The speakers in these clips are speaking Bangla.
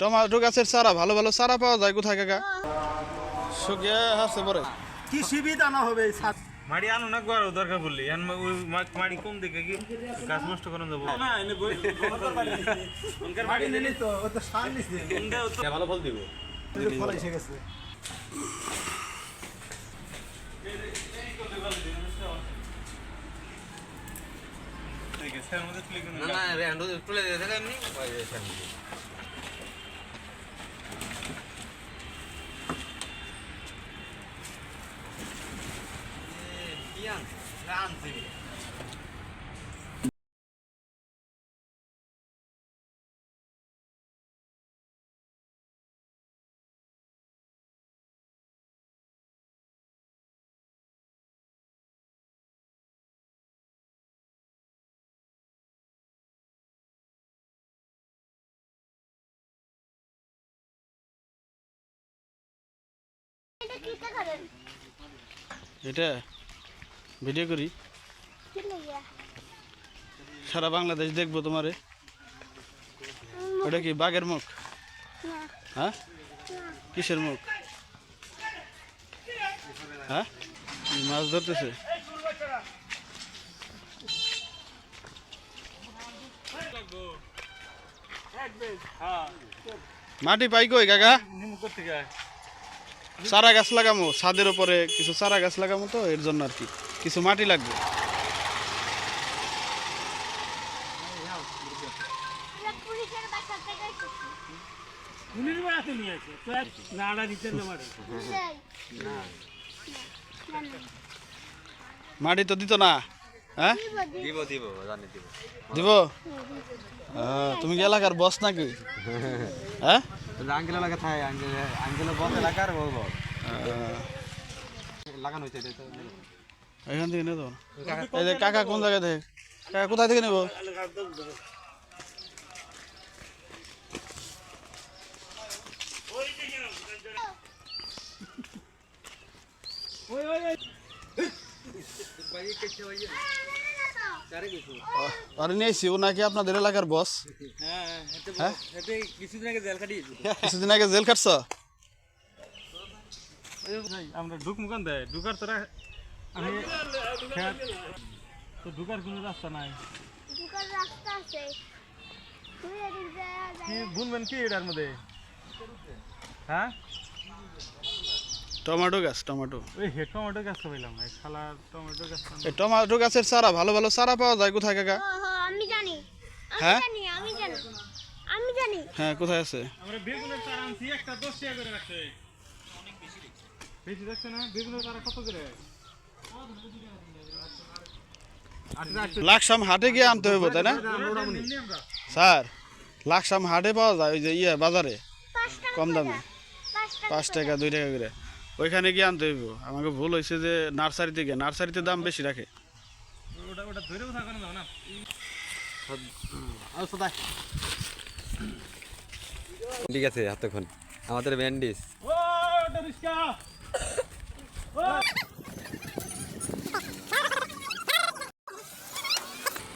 টমেটো গাছের চারা ভালো ভালো চারা পাওয়া যায় কোথায় কাকা? শুকিয়ে আছে পরে। কি সুবিধা না হবে এই ছাদ? মাড়ি আনো না গড় দরকার বললি এখন ওই মাড়ি কম দেখে কি গাছ নষ্ট করানো যাব। মাটি নিলি তো ও তো সার নিছে। ভালো ফল দিব। ফল এসে গেছে। না না রেন্ডো তুলে দিয়ে থাকে এমনি ওই যে সামনে দিয়ে। এ, কি আনছে? আনছে। এটা কি করেন এটা ভিডিও করি? সারা বাংলাদেশ দেখব তোমারে। ওটা কি বাঘের মুখ? হ্যাঁ? কিসের মুখ? হ্যাঁ? মাছ ধরতেছে? মাটি পাই কই কাকা? চারা গাছ লাগামো ছাদের উপরে কিছু চারা গাছ লাগামো তো এর জন্য আর কি। কিছু মাটি লাগবে। মাটি। তো দিত না হ্যাঁ? দিব দিব দিব দিব। জানি দিব? দিব তুমি কি এলাকার বস নাকি? হ্যাঁ? থাকে এলাকার লাগানো হয়েছে এখান থেকে নেব এই যে কাকা কোন জায়গা থেকে কাকা কোথায় থেকে নেব? আরে নিয়েছি ও নাকি আপনাদের এলাকার বস হ্যাঁ? কিছুদিন আগে জেল কাটিয়েছি কিছুদিন আগে জেল খাটছ? আমরা ঢুক মুখান দেয় ঢুকার তোরা আমি খেত- তো ঢুকার কোনো রাস্তা নাই। দুকার রাস্তা আছে। তুই এদিক কি বুনবেন কি এটার মধ্যে? হ্যাঁ? টমেটো গাছ টমেটো। ওই হে টমেটো গাছ পাইলাম এই শালা টমেটো গাছ এই টমেটো গাছের চারা ভালো ভালো চারা পাওয়া যায় কোথায় কাকা? আমি জানি। হ্যাঁ? জানি আমি জানি। আমি জানি। হ্যাঁ কোথায় আছে? আমরা বেগুনের চারা আনছি একটা দশ টাকা করে রাখছে। বেশি দেখছে না? বেগুনের চারা কত করে? লাকসাম হাটে গিয়ে আনতে হইব তাই না? স্যার লাকসাম হাটে পাওয়া যায় ওই যে ইয়ে বাজারে। কম দামে। পাঁচ টাকা দুই টাকা করে। ওইখানে গিয়ে আনতে হইব। আমাকে ভুল হয়েছে যে নার্সারিতে গিয়ে নার্সারিতে দাম বেশি রাখে। ঠিক আছে এতক্ষণ। আমাদের ব্যান্ডিস ও ওটা রিস্কা বাজারে থেকে আমি বিশ টাকা করে ওটা খাইতে তো না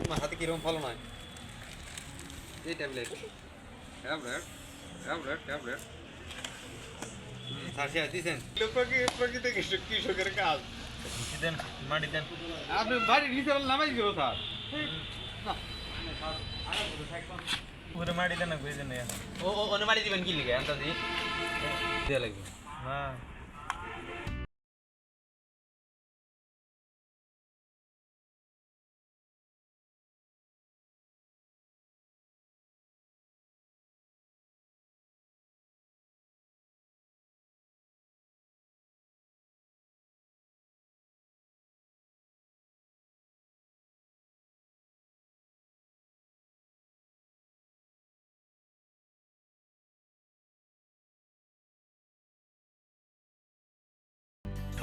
তোমার হাতে কীরকম ফলো নয় এই ট্যাবলেট ট্যাবলেট ট্যাবলেট ট্যাবলেট সার্সি আসিছেন প্রকৃত কৃষকের কাজ দেন মাটি দেন। আপনি বাড়ি নিচে নামাই দিব স্যার। পুরো মাটি দেন না বুঝে নেই ও ও অনুমানি দিবেন কি লিখে আন্তাজি দেওয়া লাগবে। হ্যাঁ।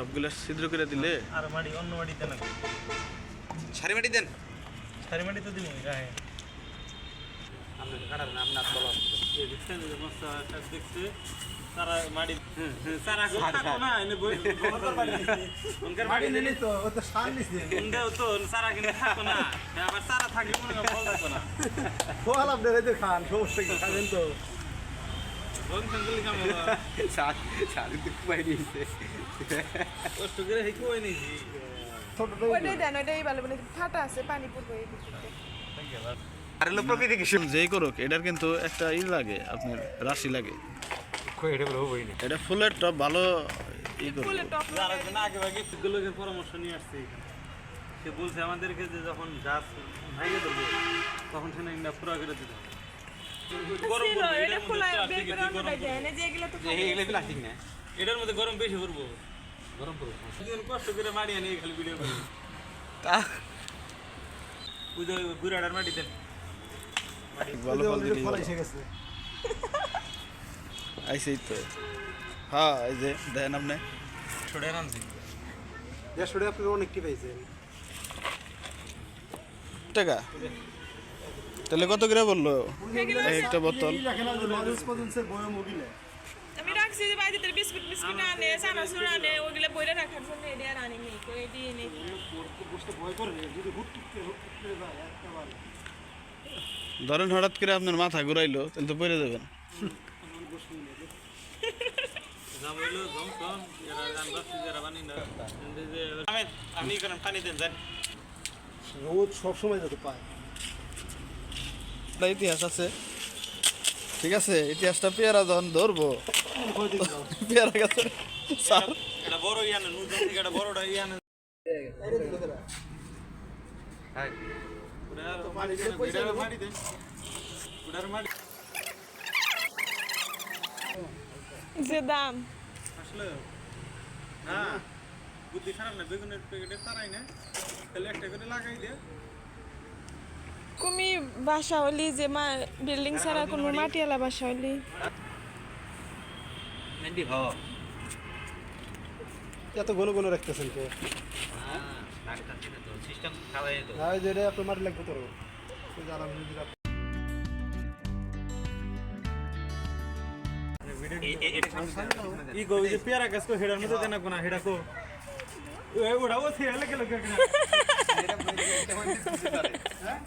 সবগুলো ছিদ্র করে দিলে? আর মাটি অন্য মাটিতে না সারি মাটি দেন। সারি মাটি তো দিব হয় খান সমস্যা খাবেন তো বন সঙ্গলি কাম হলো সারি তো কুবাই দিয়েছে কষ্ট করে হেকু নাকি ওইটাই দেন ওইটাই ভালো মানে ফাটা আছে পানি পড়বে আর হলো প্রকৃতি কি যেই করুক এটার কিন্তু একটা ই লাগে আপনার রাশি লাগে। এটা ফুলের টপ ভালো ই করবে। আগে লোকের পরামর্শ নিয়ে আসছে এখানে। সে বলছে আমাদেরকে যে যখন গাছ ভেঙে দেবো তখন সে না ইন্ডা পুরা করে দিতে হবে গরম ছিল পড়বে, এটা এটার মধ্যে গরম দেন এই যে এগুলো তো যে এইগুলো প্লাস্টিক না। পড়বে। এটার মধ্যে গরম বেশি পড়ব। গরম পড়ো কষ্ট করে মাটি আনি খালি ভিডিও করি। তা? বুঝো মাটি দেন ভালো ফল। আইসেই তো। হ্যাঁ এই যে দেন আপনি। ছড়ে আনছি। আপনি অনেক কি পাইছেন। টাকা? তাহলে কত করে বলল? এক একটা বোতল। আমি রাখছি যে বাইরে বিস্কুট বিস্কুট আনে চানাচুর আনে ওগুলো বইরে রাখার জন্য এটি আর আনি নেই তো এটি এনে ধরেন হঠাৎ করে আপনার মাথা ঘুরাইলো তাহলে তো পড়ে যাবেন। আমি করেন পানি দেন যান। রোজ সবসময় যাতে পায়। একটা ইতিহাস আছে। ঠিক আছে ইতিহাসটা পেয়ারা যখন ধরবো পেয়ারা গাছের বড় ইয়ানে থেকে বড়টা ইয়ানে। যে দাম। আসলে না বুদ্ধি খারাপ না বেগুনের প্যাকেটে তারাই না। তাহলে একটা করে লাগাই দে। কুমি বাসা হলি যে মা বিল্ডিং ছাড়া কোনো মাটিয়ালা বাসা হলি। এত ঘন ঘন রাখতেছেন কে? সিস্টেম খাওয়াই তো হ্যাঁ আপনার মাটি লাগবে ই গো যে পেয়ারা গাছ কো হেডার মধ্যে দেনা কোনা হেডা কো। ওই ওড়া ও থে লাগে লাগে না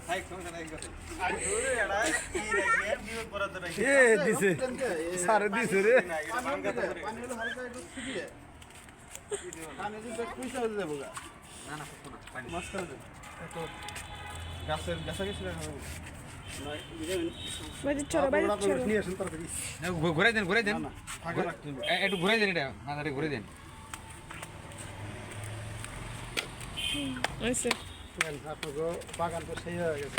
হাই সমস্যা নাই কথা আরে এড়া ই রাখে বিয়ে করা তো রাখে এ দিছে সারে দিছে রে ঘুরাই দেন ঘুরাই দেন। একটু ঘুরাই দেন এটা ঘুরাই দেন। হ্যাঁ, হ্যাঁ, বাগান তো সেই হয়ে গেছে।